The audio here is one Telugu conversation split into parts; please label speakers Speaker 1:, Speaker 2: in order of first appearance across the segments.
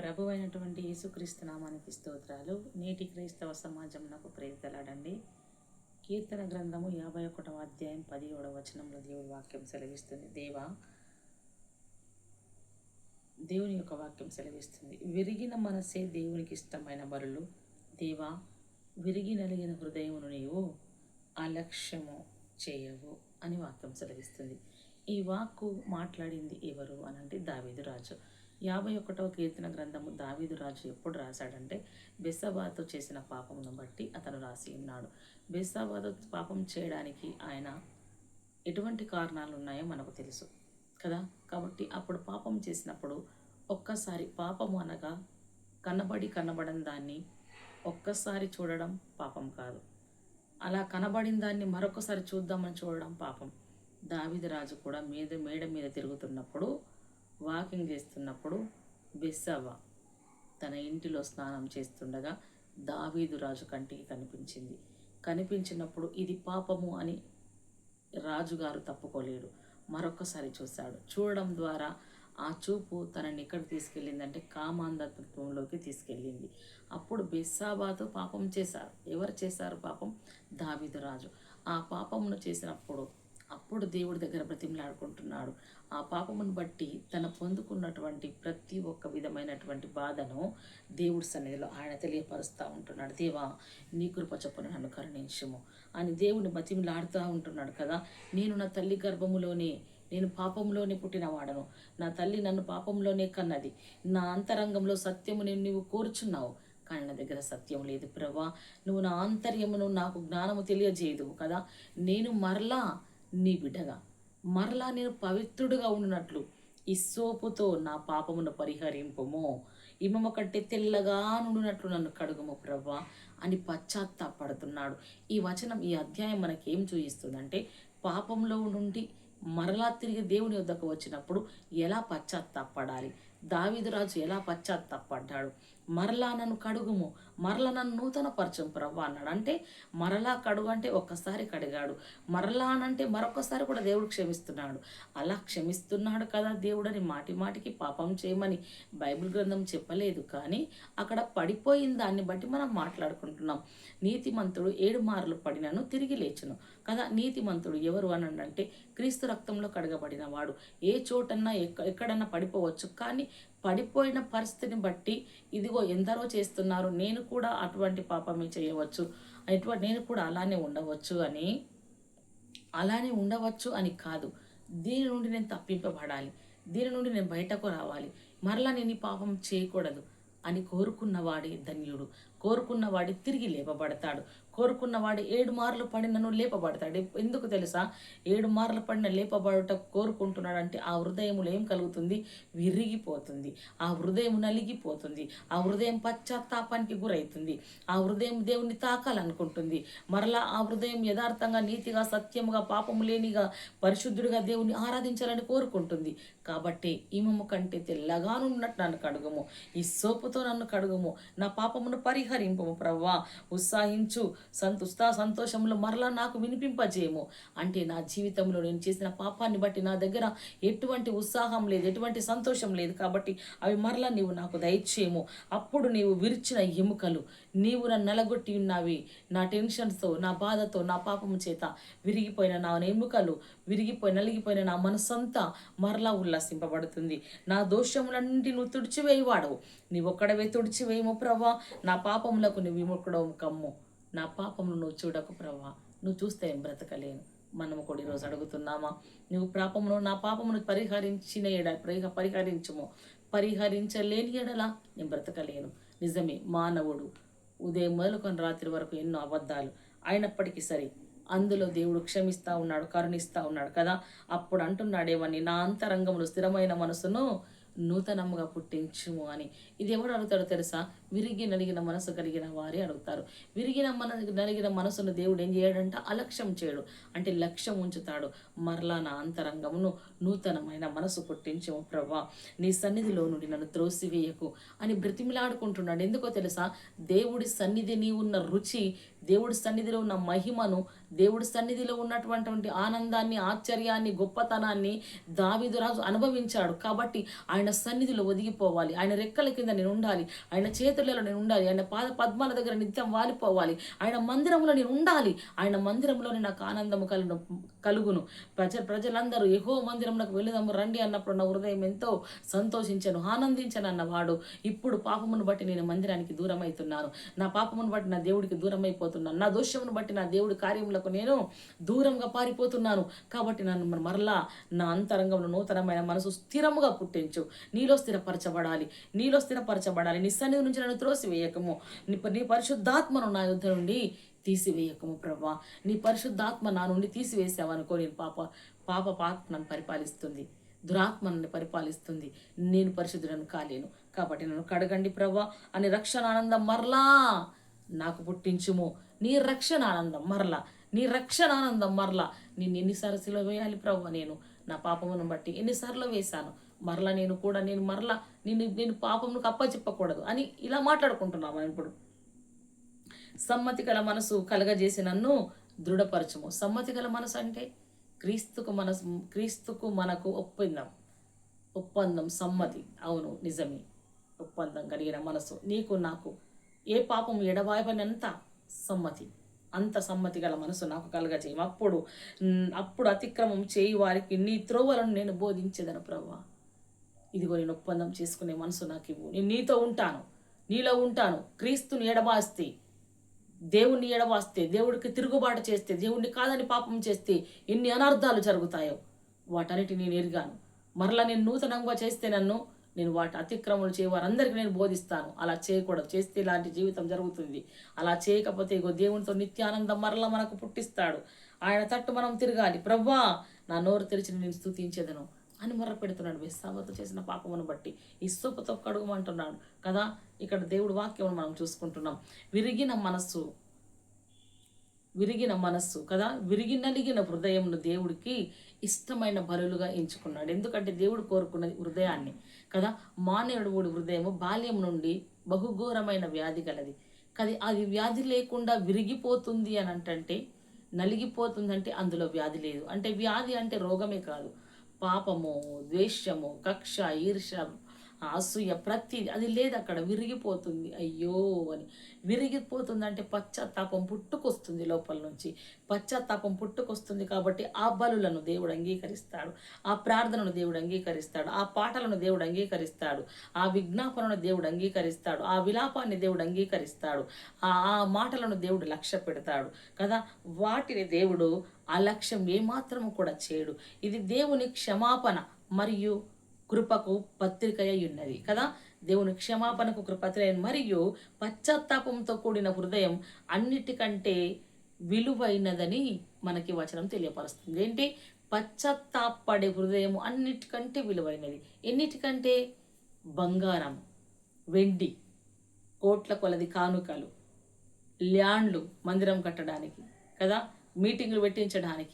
Speaker 1: ప్రభు అయినటువంటి యేసుక్రీస్తు నామానికి స్తోత్రాలు. నేటి క్రైస్తవ సమాజం నాకు ప్రేరితలాడండి. కీర్తన గ్రంథము యాభై ఒకటవ అధ్యాయం పదిహేడవ వచనంలో దేవుడి వాక్యం సెలవిస్తుంది. దేవా దేవుని యొక్క వాక్యం సెలవిస్తుంది. విరిగిన మనసే దేవునికి ఇష్టమైన బరులు దేవా విరిగి నలిగిన హృదయమును నీవు అలక్ష్యము చేయవు అని వాక్యం సెలవిస్తుంది. ఈ వాక్కు మాట్లాడింది ఎవరు అనంటే అంటే రాజు. యాభై ఒకటవ కీర్తన గ్రంథము దావీదు రాజు ఎప్పుడు రాశాడంటే బెస్సబాతో చేసిన పాపమును బట్టి అతను రాసి ఉన్నాడు. బెస్సబాతో పాపం చేయడానికి ఆయన ఎటువంటి కారణాలు ఉన్నాయో మనకు తెలుసు కదా? కాబట్టి అప్పుడు పాపం చేసినప్పుడు ఒక్కసారి పాపము అనగా కనబడి కనబడని దాన్ని ఒక్కసారి చూడడం పాపం కాదు. అలా కనబడిన దాన్ని మరొకసారి చూద్దామని చూడడం పాపం. దావిద రాజు కూడా మీద మేడ మీద తిరుగుతున్నప్పుడు వాకింగ్ చేస్తున్నప్పుడు బెస్సవ్వ తన ఇంటిలో స్నానం చేస్తుండగా దావీదు రాజు కంటికి కనిపించింది. కనిపించినప్పుడు ఇది పాపము అని రాజుగారు తప్పుకోలేడు. మరొకసారి చూశాడు. చూడడం ద్వారా ఆ చూపు తనని ఎక్కడ తీసుకెళ్ళిందంటే కామాంధత్వంలోకి తీసుకెళ్ళింది. అప్పుడు బెస్సాబాతో పాపం చేశారు. ఎవరు చేశారు పాపం? దావీదు రాజు. ఆ పాపమును చేసినప్పుడు అప్పుడు దేవుడి దగ్గర బ్రతిమలాడుకుంటున్నాడు. ఆ పాపమును బట్టి తన పొందుకున్నటువంటి ప్రతి ఒక్క విధమైనటువంటి బాధను దేవుడి సన్నిధిలో ఆయన తెలియపరుస్తూ ఉంటున్నాడు. దేవా నీ కృప చొప్పున నన్ను కరుణించము. అని దేవుని బతిమలాడుతూ ఉంటున్నాడు కదా. నేను నా తల్లి గర్భములోనే నేను పాపంలోనే పుట్టినవాడను నా తల్లి నన్ను పాపంలోనే కన్నది. నా అంతరంగంలో సత్యము నేను నీవు కోరుచున్నావు. కానీ నా దగ్గర సత్యం లేదు. ప్రభా నువ్వు నా ఆంతర్యమును నాకు జ్ఞానము తెలియజేయదు కదా. నేను మరలా నీ బిడ్డగా. మరలా నేను పవిత్రుడుగా ఉన్నట్లు ఈ సోపుతో నా పాపమును పరిహరింపము. ఇమమ కంటే తెల్లగా నుండినట్లు నన్ను కడుగుము ప్రభా అని పశ్చాత్తాపడుతున్నాడు. ఈ వచనం ఈ అధ్యాయం మనకి ఏం చూపిస్తుందంటే పాపంలో నుండి మరలా తిరిగి దేవుని వద్దకు వచ్చినప్పుడు ఎలా పశ్చాత్తాపడాలి? దావిదురాజు ఎలా పశ్చాత్తాపడ్డాడు? మరలా నన్ను కడుగుము మరలా నన్ను నూతన పరచం ప్రభా అన్నాడు. అంటే మరలా కడుగు అంటే ఒక్కసారి కడిగాడు. మరలా అనంటే మరొకసారి కూడా దేవుడు క్షమిస్తున్నాడు. అలా క్షమిస్తున్నాడు కదా దేవుడని మాటి మాటికి పాపం చేయమని బైబిల్ గ్రంథం చెప్పలేదు. కానీ అక్కడ పడిపోయిన దాన్ని బట్టి మనం మాట్లాడుకుంటున్నాం. నీతిమంతుడు ఏడు మార్లు పడినను తిరిగి లేచును. కదా నీతిమంతుడు ఎవరు అని అంటే క్రీస్తు రక్తంలో కడగబడిన వాడు. ఏ చోటన్నా ఎక్క ఎక్కడన్నా పడిపోవచ్చు. కానీ పడిపోయిన పరిస్థితిని బట్టి ఇదిగో ఎందరో చేస్తున్నారు నేను కూడా అటువంటి పాపమే చేయవచ్చు. ఎటువంటి నేను కూడా అలానే ఉండవచ్చు అని అలానే ఉండవచ్చు అని కాదు. దీని నుండి నేను తప్పింపబడాలి. దీని నుండి నేను బయటకు రావాలి. మరలా నేను ఈ పాపం చేయకూడదు అని కోరుకున్నవాడే ధన్యుడు. కోరుకున్నవాడి తిరిగి లేపబడతాడు. కోరుకున్నవాడు ఏడు మార్లు పడినను లేపబడతాడు. ఎందుకు తెలుసా? ఏడు మార్లు పడిన లేపబడట కోరుకుంటున్నాడంటే ఆ హృదయములో ఏం కలుగుతుంది? విరిగిపోతుంది. ఆ హృదయం నలిగిపోతుంది. ఆ హృదయం పశ్చాత్తాపానికి గురవుతుంది ఆ హృదయం దేవుణ్ణి తాకాలనుకుంటుంది. మరలా ఆ హృదయం యథార్థంగా నీతిగా సత్యముగా పాపము లేనిగా పరిశుద్ధుడిగా దేవుని ఆరాధించాలని కోరుకుంటుంది. కాబట్టి ఈమము కంటే తెల్లగానున్నట్టు నన్ను కడుగుము. ఈ సోపుతో నన్ను కడుగుము. నా పాపమును పరిహరింపము ప్రవ్వా. ఉత్సాహించు సంతుస్తా సంతోషంలో మరలా నాకు వినిపింపజేయము. అంటే నా జీవితంలో నేను చేసిన పాపాన్ని బట్టి నా దగ్గర ఎటువంటి ఉత్సాహం లేదు ఎటువంటి సంతోషం లేదు కాబట్టి అవి మరలా నీవు నాకు దయచేయము. అప్పుడు నీవు విరిచిన ఎముకలు నీవు నన్ను నలగొట్టి ఉన్నవి. నా టెన్షన్స్తో నా బాధతో నా పాపము చేత విరిగిపోయిన నా ఎముకలు విరిగిపోయి నలిగిపోయిన నా మనసంతా మరలా ఉల్లాసింపబడుతుంది. నా దోషములన్నింటి నువ్వు తుడిచివేయవాడవు. నీవు ఒక్కడవే తుడిచివేయము ప్రభా నా పాప పాపములకు నువ్వు విముకుడవు కమ్ము. నా పాపమును నువ్వు చూడకు ప్రభా నువ్వు చూస్తే బ్రతకలేను. మనము కూడా ఈరోజు అడుగుతున్నామా? నువ్వు పాపమును నా పాపమును పరిహరించిన ఎడ పరిహ- పరిహరించుము. పరిహరించలేని ఎడలా నేను బ్రతకలేను. నిజమే మానవుడు ఉదయం మొదలుకొని రాత్రి వరకు ఎన్నో అబద్ధాలు అయినప్పటికీ సరే అందులో దేవుడు క్షమిస్తా ఉన్నాడు కరుణిస్తా ఉన్నాడు కదా? అప్పుడు అంటున్నాడేమని నా అంతరంగంలో స్థిరమైన మనసును నూతనముగా పుట్టించుము అని. ఇది ఎవరు అడుగుతాడో తెలుసా? విరిగి నలిగిన మనసు కలిగిన వారే అడుగుతారు. విరిగిన మన నలిగిన మనసును దేవుడు ఏం చేయడంట? అలక్ష్యం చేయడు. అంటే లక్ష్యం ఉంచుతాడు. మరలా నా అంతరంగమును నూతనమైన మనసు పుట్టించము ప్రభా నీ సన్నిధిలో నుండి నన్ను త్రోసివేయకు అని బ్రతిమిలాడుకుంటున్నాడు. ఎందుకో తెలుసా? దేవుడి సన్నిధి నీ ఉన్న రుచి దేవుడి సన్నిధిలో ఉన్న మహిమను దేవుడి సన్నిధిలో ఉన్నటువంటి ఆనందాన్ని ఆశ్చర్యాన్ని గొప్పతనాన్ని దావిదురాజు అనుభవించాడు. కాబట్టి ఆయన సన్నిధిలో ఒదిగిపోవాలి. ఆయన రెక్కల కింద నేను ఉండాలి. ఆయన చేతులలో నేను ఉండాలి. ఆయన పాద పద్మాల దగ్గర నిత్యం వాలిపోవాలి. ఆయన మందిరంలో నేను ఉండాలి. ఆయన మందిరంలోనే నాకు ఆనందము కలుగు కలుగును. ప్రజ ప్రజలందరూ ఎహో మందిరంలోకి వెళుదాము రండి అన్నప్పుడు నా హృదయం ఎంతో సంతోషించను ఆనందించను అన్నవాడు. ఇప్పుడు పాపమును బట్టి నేను మందిరానికి దూరం అవుతున్నాను నా పాపమును బట్టి నా దేవుడికి దూరం అయిపోతున్నాను నా దోషమును బట్టి నా దేవుడి కార్యములకు నేను దూరంగా పారిపోతున్నాను. కాబట్టి నన్ను మరి మరలా నా అంతరంగంలో నూతనమైన మనసు స్థిరముగా పుట్టించు. నీలో స్థిరపరచబడాలి. నీలో స్థిరపరచబడాలి. నీ సన్నిధి నుంచి నన్ను త్రోసివేయకము. నీ నీ పరిశుద్ధాత్మను నా యుద్ధ నుండి తీసివేయకము ప్రభా. నీ పరిశుద్ధాత్మ నా నుండి తీసివేసావనుకో నేను పాప పాప పాప నన్ను పరిపాలిస్తుంది. దురాత్మను పరిపాలిస్తుంది. నేను పరిశుద్ధులను కాలేను. కాబట్టి నన్ను కడగండి ప్రభా. అని రక్షణ ఆనందం మరలా నాకు పుట్టించుము. నీ రక్షణ ఆనందం మరలా. నీ రక్షణ ఆనందం మరలా. నిన్ను ఎన్నిసార్లు సిలువ వేయాలి ప్రభు నేను? నా పాపమును బట్టి ఎన్నిసార్లు వేశాను? మరలా నేను కూడా నేను మరలా నిన్ను నేను పాపమును అప్పచెప్పకూడదు అని ఇలా మాట్లాడుకుంటున్నాం మనం ఇప్పుడు? సమ్మతి గల మనసు కలగజేసి నన్ను దృఢపరచము. సమ్మతి గల మనసు అంటే క్రీస్తుకు మనసు క్రీస్తుకు మనకు ఒప్పందం. ఒప్పందం సమ్మతి. అవును నిజమే. ఒప్పందం కలిగిన మనసు. నీకు నాకు ఏ పాపం ఎడవాయబనంత సమ్మతి. అంత సమ్మతి గల మనసు నాకు కలగజేయం. అప్పుడు అప్పుడు అతిక్రమం చేయి వారికి నీ త్రోవలను నేను బోధించేదను ప్రభా ఇదిగో నేను ఒప్పందం చేసుకునే మనసు నాకు ఇవ్వు నేను నీతో ఉంటాను. నీలో ఉంటాను. క్రీస్తుని ఎడబాస్తే దేవుణ్ణి ఎడబాస్తే దేవుడికి తిరుగుబాటు చేస్తే దేవుణ్ణి కాదని పాపం చేస్తే ఎన్ని అనర్థాలు జరుగుతాయో వాటన్నిటి నేను ఎరిగాను. మరలా నేను నూతనంగా చేస్తే నన్ను నేను వాటి అతిక్రమలు చేయ వారందరికీ నేను బోధిస్తాను. అలా చేయకూడదు. చేస్తే ఇలాంటి జీవితం జరుగుతుంది. అలా చేయకపోతే ఇగో దేవునితో నిత్యానందం మరలా మనకు పుట్టిస్తాడు. ఆయన తట్టు మనం తిరగాలి. ప్రవ్వా నా నోరు తెరిచి నేను స్థుతించేదను అని మొర్ర పెడుతున్నాడు విశ్వాసతో చేసిన పాపమును బట్టి ఇసుపుతో కడుగుమంటున్నాడు. కదా ఇక్కడ దేవుడు వాక్యం మనం చూసుకుంటున్నాం. విరిగిన మనస్సు విరిగిన మనస్సు కదా? విరిగి నలిగిన హృదయంను దేవుడికి ఇష్టమైన బరులుగా ఎంచుకున్నాడు. ఎందుకంటే దేవుడు కోరుకున్నది హృదయాన్ని కదా? మానవుడు హృదయము బాల్యం నుండి బహుఘోరమైన వ్యాధి గలది కది అది వ్యాధి లేకుండా విరిగిపోతుంది అని అంటే నలిగిపోతుందంటే అందులో వ్యాధి లేదు. అంటే వ్యాధి అంటే రోగమే కాదు. పాపము ద్వేషము కక్ష ఈర్ష అసూయ ప్రతి అది లేదు అక్కడ విరిగిపోతుంది. అయ్యో అని. విరిగిపోతుంది అంటే పశ్చాత్తాపం పుట్టుకొస్తుంది లోపల నుంచి. పశ్చాత్తాపం పుట్టుకొస్తుంది కాబట్టి ఆ బలులను దేవుడు అంగీకరిస్తాడు. ఆ ప్రార్థనను దేవుడు అంగీకరిస్తాడు. ఆ పాటలను దేవుడు అంగీకరిస్తాడు. ఆ విజ్ఞాపనను దేవుడు అంగీకరిస్తాడు. ఆ విలాపాన్ని దేవుడు అంగీకరిస్తాడు. ఆ ఆ మాటలను దేవుడు లక్ష్య పెడతాడు కదా. వాటిని దేవుడు ఆ లక్ష్యం ఏమాత్రము కూడా చేయడు. ఇది దేవుని క్షమాపణ. మరియు కృపకు పత్రికయ ఉన్నది కదా? దేవుని క్షమాపణకు కృపత్రయ మరియు పశ్చాత్తాపంతో కూడిన హృదయం అన్నిటికంటే విలువైనదని మనకి వచనం తెలియపరుస్తుంది. ఏంటి? పశ్చాత్తాపడే హృదయం అన్నిటికంటే విలువైనది. ఎన్నిటికంటే? బంగారం వెండి కోట్ల కొలది కానుకలు ల్యాండ్లు మందిరం కట్టడానికి కదా? మీటింగ్లు పెట్టించడానికి.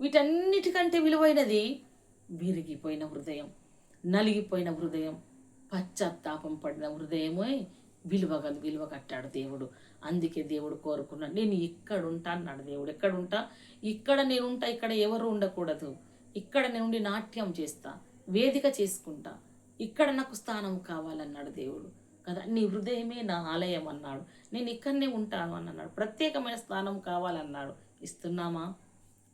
Speaker 1: వీటన్నిటికంటే విలువైనది విరిగిపోయిన హృదయం. నలిగిపోయిన హృదయం పశ్చాత్తాపం పడిన హృదయమే విలువగల విలువ కట్టాడు దేవుడు. అందుకే దేవుడు కోరుకున్నాడు నేను ఇక్కడ ఉంటా అన్నాడు దేవుడు. ఎక్కడ ఉంటా ఇక్కడ నేను ఉంటా ఇక్కడ ఎవరు ఉండకూడదు. ఇక్కడ నేను ఉండి నాట్యం చేస్తా వేదిక చేసుకుంటా ఇక్కడ నాకు స్థానం కావాలన్నాడు దేవుడు. కదా నీ హృదయమే నా ఆలయం అన్నాడు. నేను ఇక్కడనే ఉంటాను అని అన్నాడు. ప్రత్యేకమైన స్థానం కావాలన్నాడు. ఇస్తున్నామా?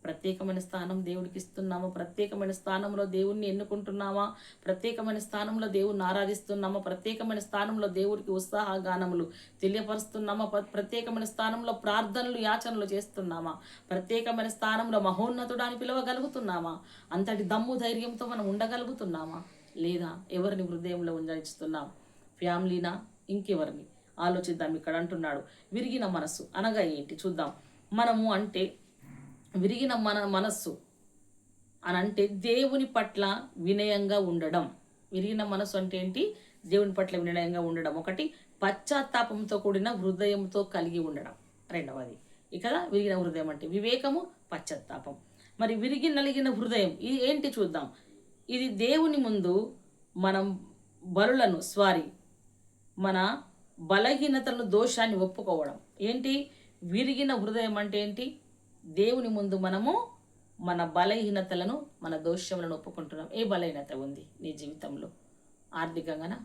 Speaker 1: ప్రత్యేకమైన స్థానం దేవుడికి ఇస్తున్నామా ప్రత్యేకమైన స్థానంలో దేవుణ్ణి ఎన్నుకుంటున్నామా? ప్రత్యేకమైన స్థానంలో దేవుణ్ణి ఆరాధిస్తున్నామా? ప్రత్యేకమైన స్థానంలో దేవుడికి ఉత్సాహగానములు తెలియపరుస్తున్నామా? ప్ర- ప్రత్యేకమైన స్థానంలో ప్రార్థనలు యాచనలు చేస్తున్నామా? ప్రత్యేకమైన స్థానంలో మహోన్నతుడు అని పిలవగలుగుతున్నామా? అంతటి దమ్ము ధైర్యంతో మనం ఉండగలుగుతున్నామా? లేదా ఎవరిని హృదయంలో ఉంచస్తున్నాం ఫ్యామిలీనా? ఇంకెవరిని? ఆలోచిద్దాం ఇక్కడ అంటున్నాడు. విరిగిన మనసు. అనగా ఏంటి? చూద్దాం. మనము అంటే విరిగిన మన మనస్సు అని అంటే దేవుని పట్ల వినయంగా ఉండడం. విరిగిన మనస్సు అంటే ఏంటి? దేవుని పట్ల వినయంగా ఉండడం. ఒకటి పశ్చాత్తాపంతో కూడిన హృదయంతో కలిగి ఉండడం. రెండవది ఇక్కడ విరిగిన హృదయం అంటే వివేకము పశ్చాత్తాపం. మరి విరిగి నలిగిన హృదయం ఇది ఏంటి చూద్దాం. ఇది దేవుని ముందు మనం బలులను స్వారీ మన బలహీనతలను దోషాన్ని ఒప్పుకోవడం. ఏంటి? విరిగిన హృదయం అంటే ఏంటి? దేవుని ముందు మనము మన బలహీనతలను మన దోషములను ఒప్పుకుంటున్నాం. ఏ బలహీనత ఉంది నీ జీవితంలో? ఆర్థికంగానా?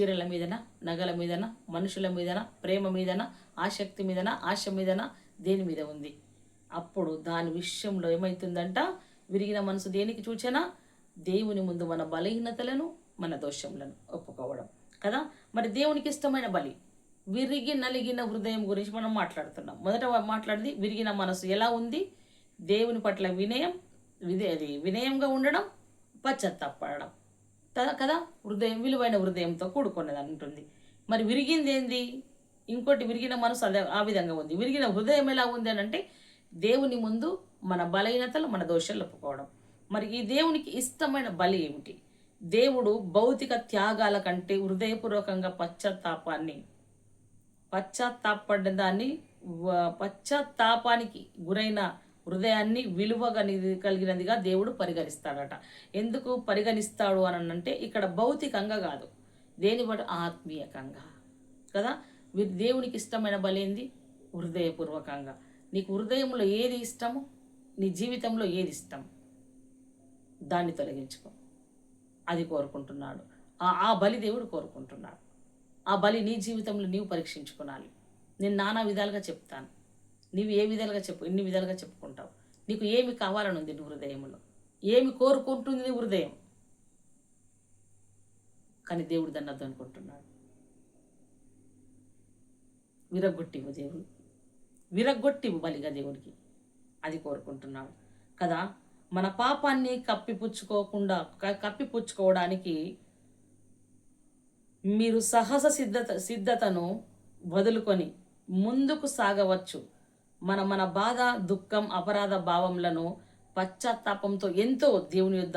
Speaker 1: చీరల మీదన? నగల మీదన? మనుషుల మీదన? ప్రేమ మీదన? ఆసక్తి మీదన? ఆశ మీదన? దేని మీద ఉంది? అప్పుడు దాని విషయంలో ఏమవుతుందంట విరిగిన మనసు దేనికి చూచినా? దేవుని ముందు మన బలహీనతలను మన దోషములను ఒప్పుకోవడం. కదా? మరి దేవునికి ఇష్టమైన బలి? విరిగి నలిగిన హృదయం గురించి మనం మాట్లాడుతున్నాం. మొదట మాట్లాడింది విరిగిన మనసు ఎలా ఉంది? దేవుని పట్ల వినయం విదే అది వినయంగా ఉండడం పశ్చాత్తాపడడం కదా కదా? హృదయం విలువైన హృదయంతో కూడుకున్నది అంటుంది మరి విరిగింది ఏంది? ఇంకోటి విరిగిన మనసు అదే ఆ విధంగా ఉంది. విరిగిన హృదయం ఎలా ఉంది అని అంటే దేవుని ముందు మన బలహీనతలు మన దోషాలు ఒప్పుకోవడం మరి ఈ దేవునికి ఇష్టమైన బలి ఏమిటి? దేవుడు భౌతిక త్యాగాల కంటే హృదయపూర్వకంగా పశ్చాత్తాపాన్ని పశ్చాత్తాపడ్డ దాన్ని పశ్చాత్తాపానికి గురైన హృదయాన్ని విలువగా కలిగినదిగా దేవుడు పరిగణిస్తాడట. ఎందుకు పరిగణిస్తాడు అని అంటే ఇక్కడ భౌతికంగా కాదు. దేని బట్టి ఆత్మీయకంగా? కదా? దేవునికి ఇష్టమైన బలేంది హృదయపూర్వకంగా. నీకు హృదయంలో ఏది ఇష్టమో? నీ జీవితంలో ఏది ఇష్టం? దాన్ని తొలగించుకో. అది కోరుకుంటున్నాడు. ఆ ఆ బలి దేవుడు కోరుకుంటున్నాడు. ఆ బలి నీ జీవితంలో నీవు పరీక్షించుకోవాలి నేను నానా విధాలుగా చెప్తాను. నీవు ఏ విధాలుగా చెప్పు ఎన్ని విధాలుగా చెప్పుకుంటావు. నీకు ఏమి కావాలని ఉంది నీ హృదయంలో? ఏమి కోరుకుంటుంది నీ హృదయం? కానీ దేవుడు దన్నద్దు అనుకుంటున్నాడు. విరగొట్టివు దేవుడు. విరగొట్టివు బలిగా దేవుడికి. అది కోరుకుంటున్నాడు. కదా మన పాపాన్ని కప్పిపుచ్చుకోకుండా కప్పిపుచ్చుకోవడానికి మీరు సహజ సిద్ధత సిద్ధతను వదులుకొని ముందుకు సాగవచ్చు. మన మన బాధ దుఃఖం అపరాధ భావములను పశ్చాత్తాపంతో ఎంతో దేవుని యొద్ద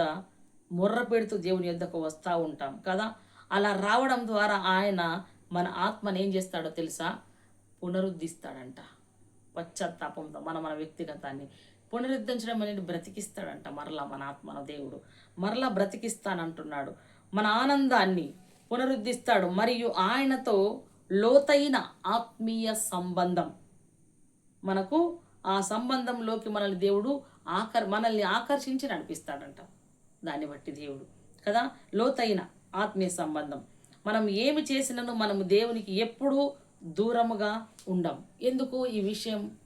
Speaker 1: ముర్ర పెడుతూ దేవుని యొద్దకు వస్తూ ఉంటాం కదా? అలా రావడం ద్వారా ఆయన మన ఆత్మని ఏం చేస్తాడో తెలుసా? పునరుద్ధరిస్తాడంట పశ్చాత్తాపంతో మన మన వ్యక్తిగతాన్ని పునరుద్ధరించడం అనేది బ్రతికిస్తాడంట. మరలా మన ఆత్మన దేవుడు. మరలా బ్రతికిస్తానంటున్నాడు. మన ఆనందాన్ని పునరుద్ధరిస్తాడు మరియు ఆయనతో లోతైన ఆత్మీయ సంబంధం. మనకు ఆ సంబంధంలోకి మనల్ని దేవుడు ఆకర్ మనల్ని ఆకర్షించి నడిపిస్తాడంట. దాన్ని బట్టి దేవుడు. కదా? లోతైన ఆత్మీయ సంబంధం. మనం ఏమి చేసినను మనము దేవునికి ఎప్పుడూ దూరముగా ఉండం. ఎందుకు? ఈ విషయం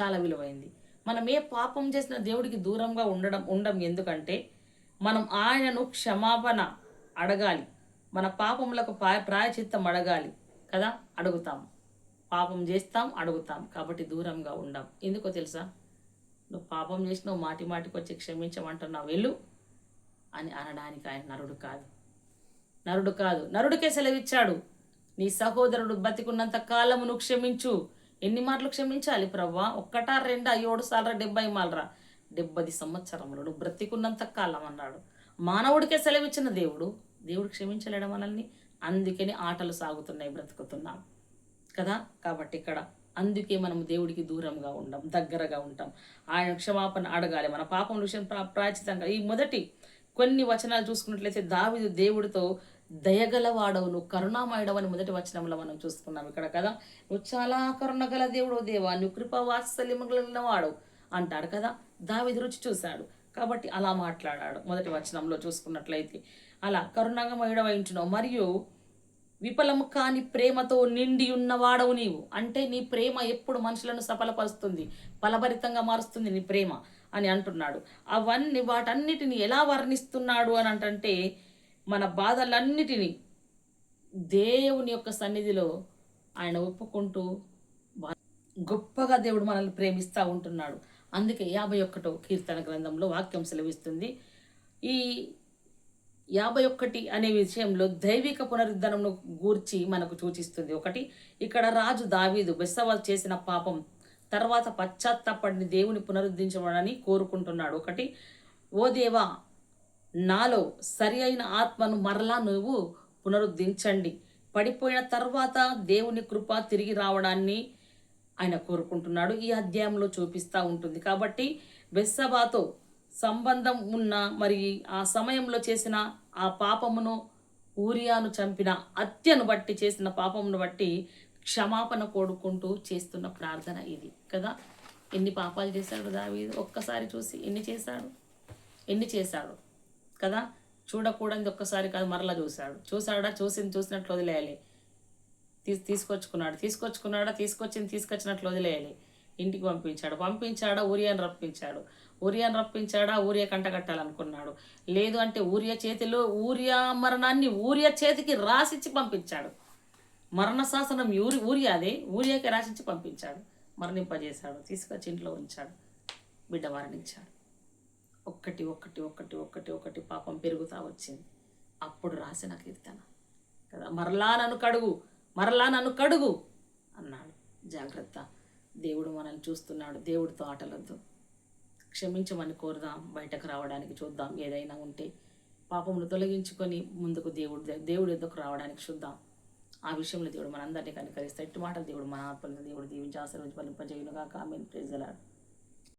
Speaker 1: చాలా విలువైంది. మనం ఏ పాపం చేసిన దేవుడికి దూరంగా ఉండడం ఉండం ఎందుకంటే మనం ఆయనను క్షమాపణ అడగాలి. మన పాపములకు ప్రాయచిత్తం అడగాలి కదా? అడుగుతాం. పాపం చేస్తాం అడుగుతాం. కాబట్టి దూరంగా ఉండం. ఎందుకో తెలుసా? నువ్వు పాపం చేసినావు మాటి మాటికి వచ్చి క్షమించమంటున్నావు వెళ్ళు అని అనడానికి ఆయన నరుడు కాదు. నరుడు కాదు. నరుడికే సెలవిచ్చాడు. నీ సహోదరుడు బతికున్నంత కాలము నువ్వు క్షమించు. ఎన్ని మాటలు క్షమించాలి? ప్రవ్వా ఒక్కటా రెండా ఏడు సార్లు డెబ్బై మాలరా. డెబ్బది సంవత్సరములు నువ్వు బ్రతికున్నంత కాలం అన్నాడు. మానవుడికే సెలవిచ్చిన దేవుడు. దేవుడు క్షమించలేడు మనల్ని. అందుకని ఆటలు సాగుతున్నాయి బ్రతుకుతున్నాం. కదా? కాబట్టి ఇక్కడ అందుకే మనం దేవుడికి దూరంగా ఉండం దగ్గరగా ఉంటాం. ఆయన క్షమాపణ అడగాలి. మన పాపం విషయం ప్రా- ప్రాచితంగా ఈ మొదటి కొన్ని వచనాలు చూసుకున్నట్లయితే దావిదు దేవుడితో దయగలవాడవు నువ్వు కరుణామయుడవు అని మొదటి వచనంలో మనం చూసుకున్నాం ఇక్కడ కదా. నువ్వు చాలా కరుణగల దేవుడు దేవా నువ్వు కృప వాత్సల్యము కలిగిన అంటాడు కదా. దావిదు రుచి చూశాడు కాబట్టి అలా మాట్లాడాడు మొదటి వచనంలో చూసుకున్నట్లయితే. అలా కరుణామయుడవై ఉంటున్నావు మరియు విఫలము కాని ప్రేమతో నిండి ఉన్నవాడవు నీవు. అంటే నీ ప్రేమ ఎప్పుడు మనుషులను సఫలపరుస్తుంది? ఫలభరితంగా మారుస్తుంది నీ ప్రేమ అని అంటున్నాడు. అవన్నీ వాటన్నిటిని ఎలా వర్ణిస్తున్నాడు అని అంటే మన బాధలన్నిటినీ దేవుని యొక్క సన్నిధిలో ఆయన ఒప్పుకుంటూ గొప్పగా దేవుడు మనల్ని ప్రేమిస్తూ ఉంటున్నాడు. అందుకే యాభై ఒక్కటో కీర్తన గ్రంథంలో వాక్యం సెలవిస్తుంది. ఈ యాభై ఒకటి అనే విషయంలో దైవిక పునరుద్ధరణను గూర్చి మనకు సూచిస్తుంది. ఒకటి ఇక్కడ రాజు దావీదు బెస్సవ చేసిన పాపం తర్వాత పశ్చాత్తాపడిని దేవుని పునరుద్ధరించమని కోరుకుంటున్నాడు. ఒకటి ఓ దేవా నాలో సరి అయిన ఆత్మను మరలా నువ్వు పునరుద్ధరించండి. పడిపోయిన తర్వాత దేవుని కృప తిరిగి రావడాన్ని ఆయన కోరుకుంటున్నాడు. ఈ అధ్యాయంలో చూపిస్తూ ఉంటుంది. కాబట్టి బెస్సబాతో సంబంధం ఉన్న మరి ఆ సమయంలో చేసిన ఆ పాపమును ఊరియాను చంపిన హత్యను బట్టి చేసిన పాపమును బట్టి క్షమాపణ కోరుకుంటూ చేస్తున్న ప్రార్థన ఇది కదా? ఎన్ని పాపాలు చేశాడు దావీదు ఒక్కసారి చూసి ఎన్ని చేశాడు? ఎన్ని చేశాడు? కదా? చూడకూడని ఒక్కసారి కాదు మరలా చూశాడు. చూసాడా చూసింది చూసినట్లు వదిలేయాలి. తీసుకొచ్చుకున్నాడు. తీసుకొచ్చుకున్నాడా? తీసుకొచ్చింది తీసుకొచ్చినట్లు వదిలేయాలి. ఇంటికి పంపించాడు. పంపించాడా? ఊరియాని రప్పించాడు. ఊరియాని రప్పించాడా? ఊరియా కంటగట్టాలనుకున్నాడు లేదు అంటే ఊరియా చేతిలో ఊరియా మరణాన్ని ఊరియా చేతికి రాసిచ్చి పంపించాడు. మరణ శాసనం ఊరి ఊరియాదే ఊరియాకి రాసిచ్చి పంపించాడు. మరణింపజేశాడు. తీసుకొచ్చి ఇంట్లో ఉంచాడు. బిడ్డ మరణించాడు. ఒక్కటి ఒక్కటి ఒక్కటి ఒక్కటి ఒక్కటి పాపం పెరుగుతా వచ్చింది. అప్పుడు రాసిన కీర్తన. కదా మరలా నన్ను కడుగు మరలా నన్ను కడుగు అన్నాడు. జాగ్రత్త. దేవుడు మనల్ని చూస్తున్నాడు. దేవుడితో ఆటలొద్దు. క్షమించమని కోరుదాం. బయటకు రావడానికి చూద్దాం. ఏదైనా ఉంటే పాపమును తొలగించుకొని ముందుకు దేవుడు దేవుడు ఎందుకు రావడానికి చూద్దాం. ఆ విషయంలో దేవుడు మనందరినీ కనుకరిస్తే ఎట్టు మాటలు దేవుడు మన ఆత్మలను దేవుడు దీవించి ఆశీర్వదించి ఫలింపజేయునుగా కామెంట్ ప్రేజలాడు